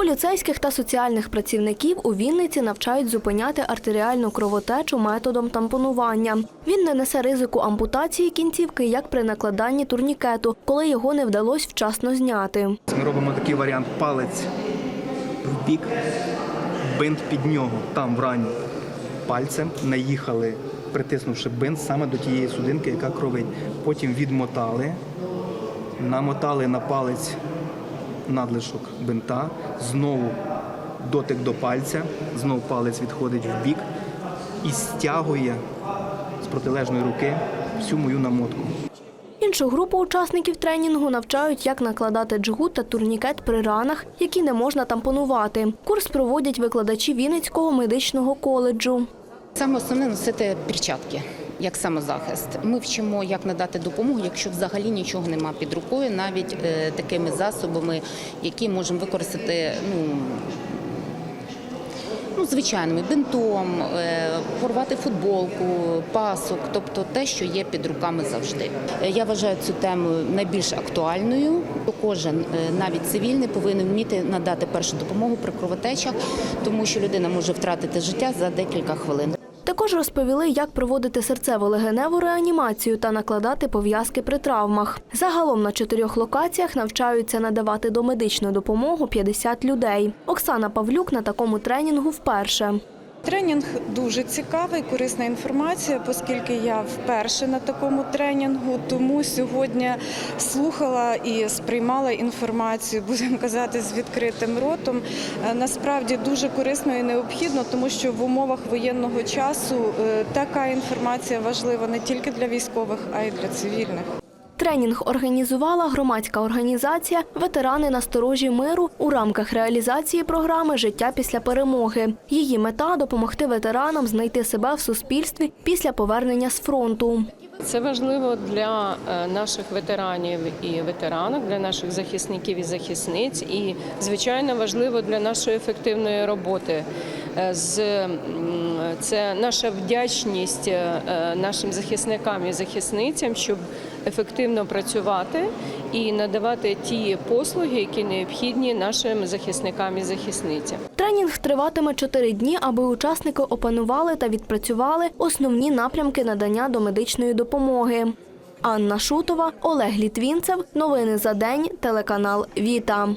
Поліцейських та соціальних працівників у Вінниці навчають зупиняти артеріальну кровотечу методом тампонування. Він не несе ризику ампутації кінцівки, як при накладанні турнікету, коли його не вдалося вчасно зняти. Ми робимо такий варіант палець в бік, бинт під нього, там в рані. Пальцем наїхали, притиснувши бинт саме до тієї судинки, яка кровить. Потім відмотали, намотали на палець надлишок бинта, знову дотик до пальця, знову палець відходить в бік і стягує з протилежної руки всю мою намотку. Іншу групу учасників тренінгу навчають, як накладати джгут та турнікет при ранах, які не можна тампонувати. Курс проводять викладачі Вінницького медичного коледжу. Саме основне носити перчатки. Як самозахист, ми вчимо, як надати допомогу, якщо взагалі нічого нема під рукою, навіть е, такими засобами, які можемо використати ну, ну, звичайними бинтом, е, порвати футболку, пасок, тобто те, що є під руками завжди. Е, Я вважаю цю тему найбільш актуальною. Кожен, навіть цивільний, повинен вміти надати першу допомогу при кровотечах, тому що людина може втратити життя за декілька хвилин. Також розповіли, як проводити серцево-легеневу реанімацію та накладати пов'язки при травмах. Загалом на чотирьох локаціях навчаються надавати домедичну допомогу 50 людей. Оксана Павлюк на такому тренінгу вперше. Тренінг дуже цікавий, корисна інформація, оскільки я вперше на такому тренінгу, тому сьогодні слухала і сприймала інформацію, будемо казати, з відкритим ротом. Е, Насправді дуже корисно і необхідно, тому що в умовах воєнного часу е, така інформація важлива не тільки для військових, а й для цивільних. Тренінг організувала громадська організація Ветерани на сторожі миру у рамках реалізації програми Життя після перемоги. Її мета допомогти ветеранам знайти себе в суспільстві після повернення з фронту. Це важливо для е, наших ветеранів і ветеранок, для наших захисників і захисниць, і звичайно важливо для нашої ефективної роботи. Е, це наша вдячність е, нашим захисникам і захисницям, щоб ефективно працювати і надавати ті послуги, які необхідні нашим захисникам і захисницям. Тренінг триватиме чотири дні, аби учасники опанували та відпрацювали основні напрямки надання домедичної допомоги. Анна Шутова, Олег Літвінцев. Новини за день. Телеканал Віта.